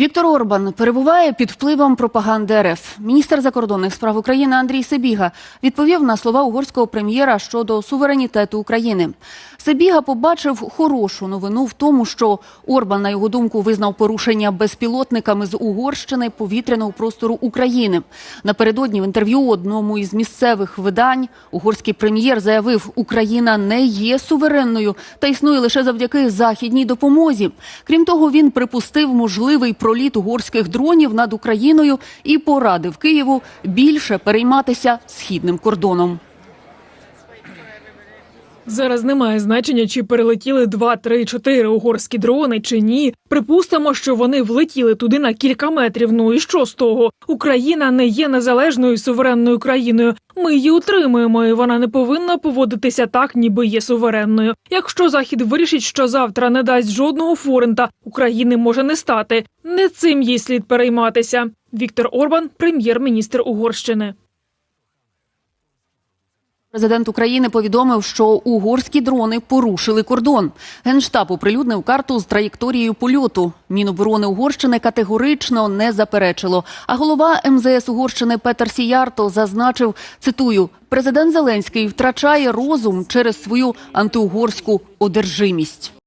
Віктор Орбан перебуває під впливом пропаганди РФ. Міністр закордонних справ України Андрій Себіга відповів на слова угорського прем'єра щодо суверенітету України. Себіга побачив хорошу новину в тому, що Орбан, на його думку, визнав порушення безпілотниками з Угорщини повітряного простору України. Напередодні в інтерв'ю одному із місцевих видань угорський прем'єр заявив, Україна не є суверенною та існує лише завдяки західній допомозі. Крім того, він припустив можливий проліт угорських дронів над Україною і порадив Києву більше перейматися східним кордоном. Зараз немає значення, чи перелетіли 2, 3, 4 угорські дрони чи ні. Припустимо, що вони влетіли туди на кілька метрів. Ну і що з того? Україна не є незалежною суверенною країною. Ми її утримуємо, і вона не повинна поводитися так, ніби є суверенною. Якщо захід вирішить, що завтра не дасть жодного форента, України може не стати. Не цим їй слід перейматися. Віктор Орбан, прем'єр-міністр Угорщини. Президент України повідомив, що угорські дрони порушили кордон. Генштаб оприлюднив карту з траєкторією польоту. Міноборони Угорщини категорично не заперечило. А голова МЗС Угорщини Петер Сіярто зазначив, цитую, президент Зеленський втрачає розум через свою антиугорську одержимість.